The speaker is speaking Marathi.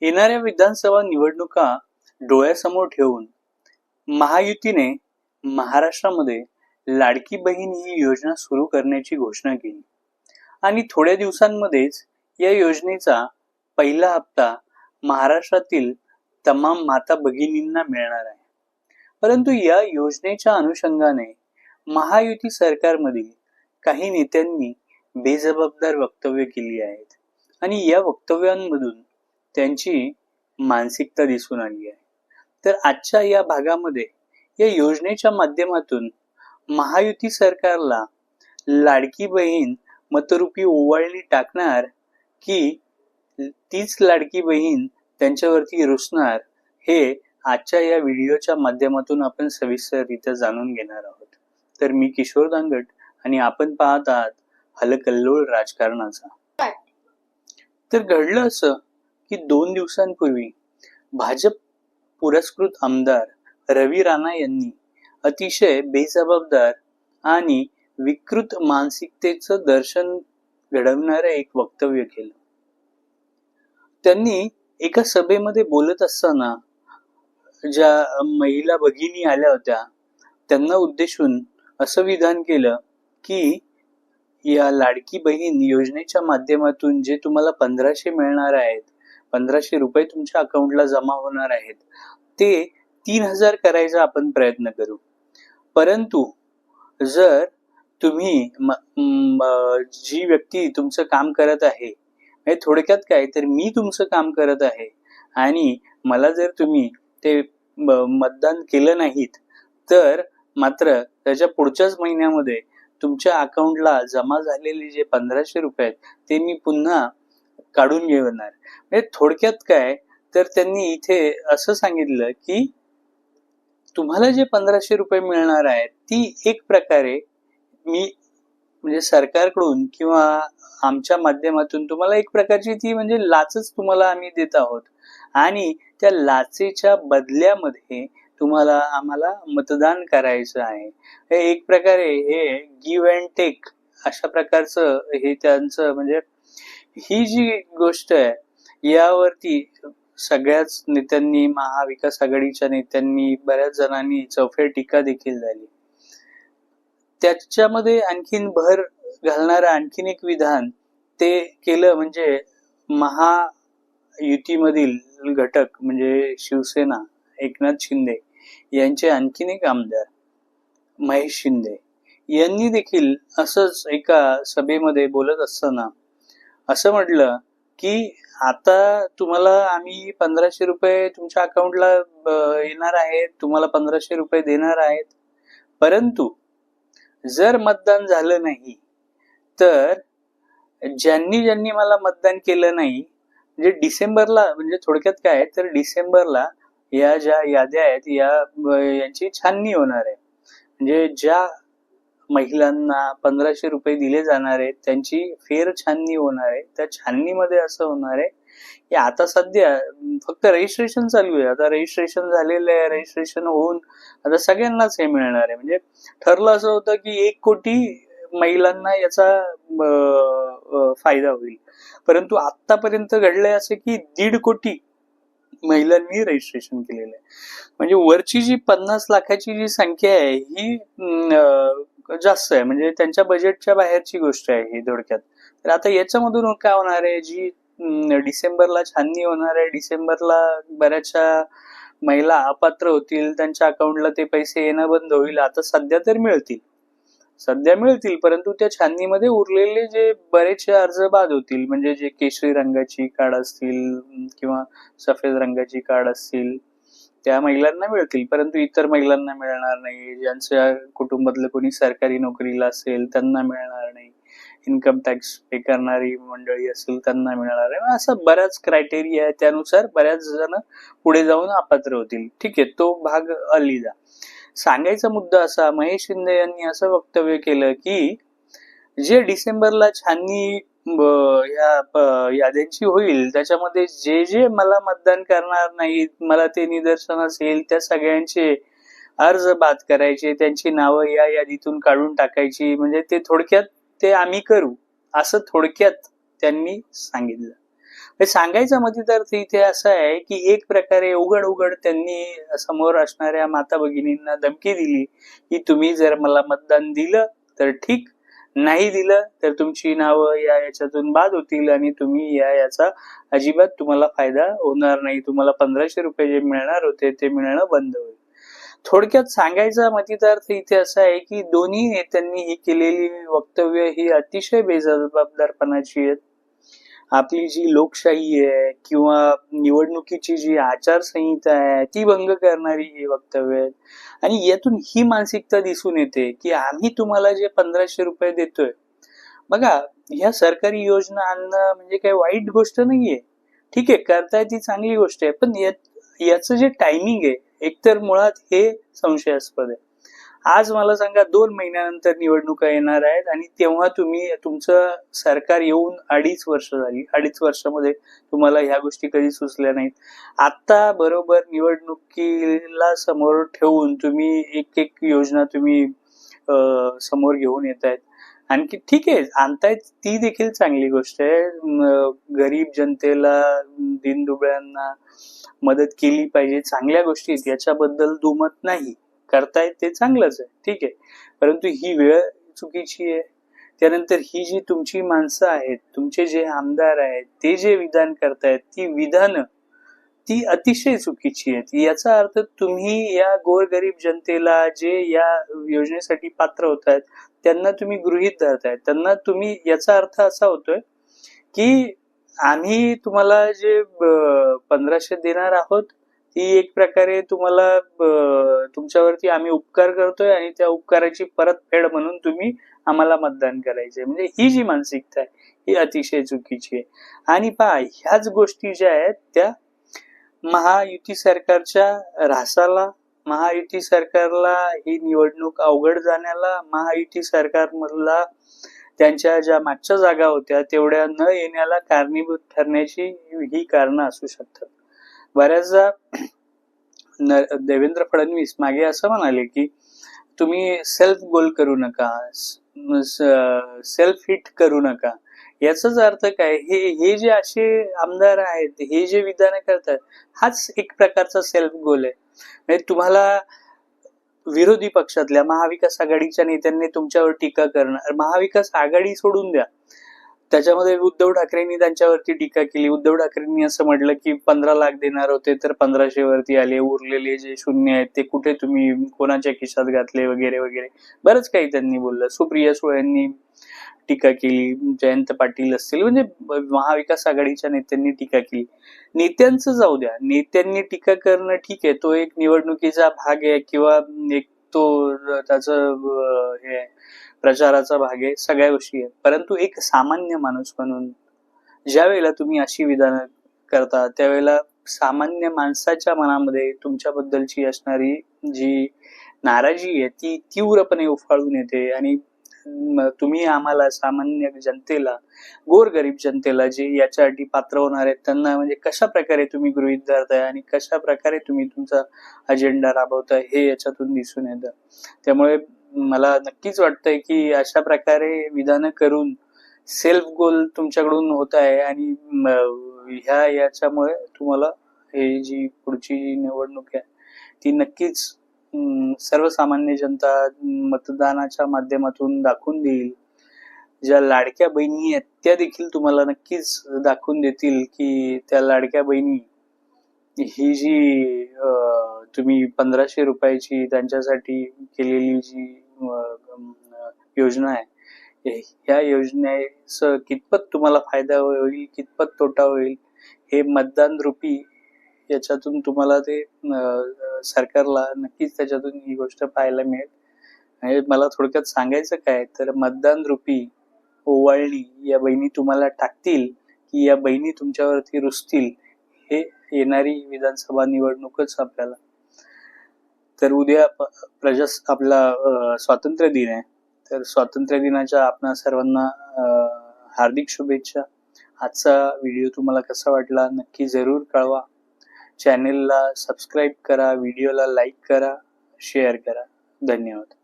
येणाऱ्या विधानसभा निवडणुका डोळ्यासमोर ठेवून महायुतीने महाराष्ट्रामध्ये लाडकी बहीण ही योजना सुरू करण्याची घोषणा केली. आणि थोड्या दिवसांमध्येच या योजनेचा पहिला हप्ता महाराष्ट्रातील तमाम माता भगिनींना मिळणार आहे. परंतु या योजनेच्या अनुषंगाने महायुती सरकारमधील काही नेत्यांनी बेजबाबदार वक्तव्य केली आहेत. आणि या वक्तव्यांमधून त्यांची मानसिकता दिसून आली आहे. तर आजच्या या भागामध्ये या योजनेच्या माध्यमातून महायुती सरकारला लाडकी बहीण मतरूपी ओवाळणी टाकणार की तीच लाडकी बहीण त्यांच्यावरती रुसणार हे आजच्या या व्हिडिओच्या माध्यमातून आपण सविस्तररित्या जाणून घेणार आहोत. तर मी किशोर दांगट आणि आपण पाहत आहात हलकल्लोळ राजकारणाचा. तर घडलं असं की दोन दिवसांपूर्वी भाजप पुरस्कृत आमदार रवी राणा यांनी अतिशय बेजबाबदार आणि विकृत मानसिकतेचं दर्शन घडवणारं एक वक्तव्य केलं. त्यांनी एका सभेमध्ये बोलत असताना ज्या महिला भगिनी आल्या होत्या त्यांना उद्देशून असं विधान केलं की या लाडकी बहीण योजनेच्या माध्यमातून जे तुम्हाला पंधराशे मिळणार आहेत पंधराशे रुपये तुमच्या अकाउंटला जमा होणार आहेत. ते तीन हजार करायचा आपण प्रयत्न करू. परंतु जर तुम्ही जी व्यक्ती तुमचं काम करत आहे म्हणजे थोडक्यात काय तर मी तुमचं काम करत आहे आणि मला जर तुम्ही ते मतदान केलं नाहीत तर मात्र त्याच्या पुढच्याच महिन्यामध्ये तुमच्या अकाउंटला जमा झालेले जे पंधराशे रुपये आहेत ते मी पुन्हा काढून घेणार. म्हणजे थोडक्यात काय तर त्यांनी इथे असं सांगितलं की तुम्हाला जे पंधराशे रुपये मिळणार आहेत ती एक प्रकारे मी म्हणजे सरकारकडून किंवा आमच्या माध्यमातून तुम्हाला एक प्रकारची ती म्हणजे लाचच तुम्हाला आम्ही देत आहोत. आणि त्या लाचेच्या बदल्यामध्ये तुम्हाला आम्हाला मतदान करायचं आहे. हे एक प्रकारे हे गिव्ह अँड टेक अशा प्रकारचं हे त्यांचं म्हणजे ही जी गोष्ट आहे यावरती सगळ्याच नेत्यांनी महाविकास आघाडीच्या नेत्यांनी बऱ्याच जणांनी चौफेर टीका देखील झाली. त्याच्यामध्ये आणखीन भर घालणारं आणखीन एक विधान ते केलं म्हणजे महायुतीमधील घटक म्हणजे शिवसेना एकनाथ शिंदे यांचे आणखीन एक आमदार महेश शिंदे यांनी देखील असंच एका सभेमध्ये बोलत असताना असं म्हटलं की आता तुम्हाला आम्ही पंधराशे रुपये तुमच्या अकाउंटला येणार आहेत तुम्हाला पंधराशे रुपये देणार आहेत. परंतु जर मतदान झालं नाही तर ज्यांनी ज्यांनी मला मतदान केलं नाही म्हणजे डिसेंबरला म्हणजे थोडक्यात काय तर डिसेंबरला या ज्या याद्या आहेत या यांची छाननी होणार आहे. म्हणजे ज्या महिलांना पंधराशे रुपये दिले जाणार आहेत. त्यांची फेर छाननी होणार आहे. त्या छाननीमध्ये असं होणार आहे की आता सध्या फक्त रजिस्ट्रेशन चालू आहे. आता रजिस्ट्रेशन झालेलं आहे. रजिस्ट्रेशन होऊन आता सगळ्यांनाच हे मिळणार आहे. म्हणजे ठरलं असं होतं की एक कोटी महिलांना याचा फायदा होईल. परंतु आतापर्यंत घडलंय असं की दीड कोटी महिलांनी रजिस्ट्रेशन केलेलं आहे. म्हणजे वरची जी पन्नास लाखाची जी संख्या आहे ही जास्त आहे. म्हणजे त्यांच्या बजेटच्या बाहेरची गोष्ट आहे ही थोडक्यात. तर आता याच्यामधून काय होणार आहे? जी डिसेंबरला छाननी होणार आहे डिसेंबरला बऱ्याचशा महिला अपात्र होतील त्यांच्या अकाउंटला ते पैसे येणं बंद होईल. आता सध्या तर मिळतील. सध्या मिळतील परंतु त्या छाननीमध्ये उरलेले जे बरेचसे अर्ज बाद होतील म्हणजे जे केशरी रंगाची कार्ड असतील किंवा सफेद रंगाची कार्ड असतील त्या महिलांना मिळतील. परंतु इतर महिलांना मिळणार नाही. ज्यांच्या कुटुंबातलं कोणी सरकारी नोकरीला असेल त्यांना मिळणार नाही. इन्कम टॅक्स पे करणारी मंडळी असेल त्यांना मिळणार आहे असं बऱ्याच क्रायटेरिया आहे. त्यानुसार बऱ्याच जण पुढे जाऊन अपात्र होतील. ठीक आहे तो भाग अलिदा सांगायचा मुद्दा असा महेश शिंदे यांनी असं वक्तव्य केलं की जे डिसेंबरला छाननी या याद्यांची होईल त्याच्यामध्ये जे जे मला मतदान करणार नाहीत मला ते निदर्शनास येईल त्या सगळ्यांचे अर्ज बाद करायचे त्यांची नावं या यादीतून काढून टाकायची म्हणजे ते थोडक्यात ते आम्ही करू असं थोडक्यात त्यांनी सांगितलं. सांगायचं सांगायचा तर इथे असा आहे की एक प्रकारे उघड उघड त्यांनी समोर असणाऱ्या माता भगिनींना धमकी दिली की तुम्ही जर मला मतदान दिलं तर ठीक नाही दिलं तर तुमची नावं या याच्यातून बाद होतील आणि तुम्ही या याचा अजिबात तुम्हाला फायदा होणार नाही. तुम्हाला पंधराशे रुपये जे मिळणार होते ते मिळणं बंद होईल. थोडक्यात सांगायचा मतितार्थ इथे असा आहे की दोन्ही नेत्यांनी ही केलेली वक्तव्य ही अतिशय बेजबाबदारपणाची आहेत. आपली जी लोकशाही आहे किंवा निवडणुकीची जी आचारसंहिता आहे ती भंग करणारी ही वक्तव्य आहेत आणि यातून ही मानसिकता दिसून येते की आम्ही तुम्हाला जे पंधराशे रुपये देतोय बघा ह्या सरकारी योजना आणणं म्हणजे काही वाईट गोष्ट नाहीये. ठीक आहे करताय ती चांगली गोष्ट आहे पण याचं जे टायमिंग आहे एकतर मुळात हे संशयास्पद आहे. आज मला सांगा दोन महिन्यानंतर निवडणुका येणार आहेत आणि तेव्हा तुम्ही तुमचं सरकार येऊन अडीच वर्ष झाली अडीच वर्षामध्ये तुम्हाला ह्या गोष्टी कधी सुचल्या नाहीत. आता बरोबर निवडणुकीला समोर ठेवून तुम्ही एक एक योजना तुम्ही समोर घेऊन येत आहेत. आणखी ठीक आहे आणतायत ती देखील चांगली गोष्ट आहे. गरीब जनतेला दिनदुबळ्यांना मदत केली पाहिजे चांगल्या गोष्टी याच्याबद्दल दुमत नाही. करतायत ते चांगलंच आहे. ठीक आहे. परंतु ही वेळ चुकीची आहे. त्यानंतर ही जी तुमची माणसं आहेत तुमचे जे आमदार आहेत ते जे विधान करतायत ती विधानं ती अतिशय चुकीची आहेत. याचा अर्थ तुम्ही या गोरगरीब जनतेला जे या योजनेसाठी पात्र होत आहेत त्यांना तुम्ही गृहित धरतायत. त्यांना तुम्ही याचा अर्थ असा होतोय की आम्ही तुम्हाला जे पंधराशे देणार आहोत ती एक प्रकारे तुम्हाला तुमच्यावरती आम्ही उपकार करतोय आणि त्या उपकाराची परतफेड म्हणून तुम्ही आम्हाला मतदान करायचे म्हणजे ही जी मानसिकता आहे ही अतिशय चुकीची आहे. आणि पहा ह्याच गोष्टी ज्या आहेत त्या महायुती सरकारच्या ऱ्हासाला महायुती सरकारला ही निवडणूक अवघड जाण्याला महायुती सरकारमधला त्यांच्या ज्या मागच्या जागा होत्या तेवढ्या न येण्याला कारणीभूत ठरण्याची ही कारणं असू शकतात. बऱ्याचदा देवेंद्र फडणवीस मागे असं म्हणाले की तुम्ही सेल्फ गोल करू नका सेल्फ हिट करू नका. याचाच अर्थ काय? हे हे जे असे आमदार आहेत हे जे विधान करतात हाच एक प्रकारचा सेल्फ गोल आहे. म्हणजे तुम्हाला विरोधी पक्षातल्या महाविकास आघाडीच्या नेत्यांनी तुमच्यावर टीका करणार महाविकास आघाडी सोडून द्या. त्याच्यामध्ये उद्धव ठाकरेंनी त्यांच्यावरती टीका केली. उद्धव ठाकरेंनी असं म्हटलं की पंधरा लाख देणार होते तर पंधराशे वरती आले. उरलेले जे शून्य आहेत ते कुठे तुम्ही कोणाच्या खिशात घातले वगैरे वगैरे. बरंच काही त्यांनी बोललं. सुप्रिया सुळ्यांनी टीका केली. जयंत पाटील असतील म्हणजे महाविकास आघाडीच्या नेत्यांनी टीका केली. नेत्यांचं जाऊ द्या. नेत्यांनी टीका करणं ठीक आहे. तो एक निवडणुकीचा भाग आहे किंवा एक तो त्याच हे प्रचाराचा भाग आहे सगळ्या गोष्टी आहेत. परंतु एक सामान्य माणूस म्हणून ज्या वेळेला तुम्ही अशी विधानं करता त्यावेळेला सामान्य माणसाच्या मनामध्ये तुमच्याबद्दलची असणारी जी नाराजी आहे ती तीव्रपणे उफाळून येते आणि तुम्ही आम्हाला सामान्य जनतेला गोरगरीब जनतेला जे याच्यासाठी पात्र होणार आहेत त्यांना म्हणजे कशा प्रकारे तुम्ही गृहित धरताय आणि कशा प्रकारे तुम्ही तुमचा अजेंडा राबवताय हे याच्यातून दिसून येतं. त्यामुळे मला नक्कीच वाटतंय की अशा प्रकारे विधानं करून सेल्फ गोल तुमच्याकडून होत आहे आणि ह्या याच्यामुळे तुम्हाला हे जी पुढची जी निवडणूक आहे ती नक्कीच सर्वसामान्य जनता मतदानाच्या माध्यमातून दाखवून देईल. ज्या लाडक्या बहिणी आहेत त्या देखील तुम्हाला नक्कीच दाखवून देतील की त्या लाडक्या बहिणी ही जी तुम्ही पंधराशे रुपयाची त्यांच्यासाठी केलेली जी योजना आहे ह्या योजनेचं कितपत तुम्हाला फायदा होईल कितपत तोटा होईल हे मतदान रूपी याच्यातून तुम्हाला ते सरकारला नक्कीच त्याच्यातून ही गोष्ट पाहायला मिळेल. आणि मला थोडक्यात सांगायचं काय तर मतदान रूपी ओवाळणी या बहिणी तुम्हाला टाकतील की या बहिणी तुमच्यावरती रुसतील हे येणारी विधानसभा निवडणूकच आपल्याला. तर उद्या प्रजा आपला स्वातंत्र्य दिन आहे. तर स्वातंत्र्य दिनाच्या आपणा सर्वांना हार्दिक शुभेच्छा. आजचा व्हिडिओ तुम्हाला कसा वाटला नक्की जरूर कळवा. चॅनेलला सबस्क्राईब करा व्हिडिओला लाईक करा शेअर करा. धन्यवाद.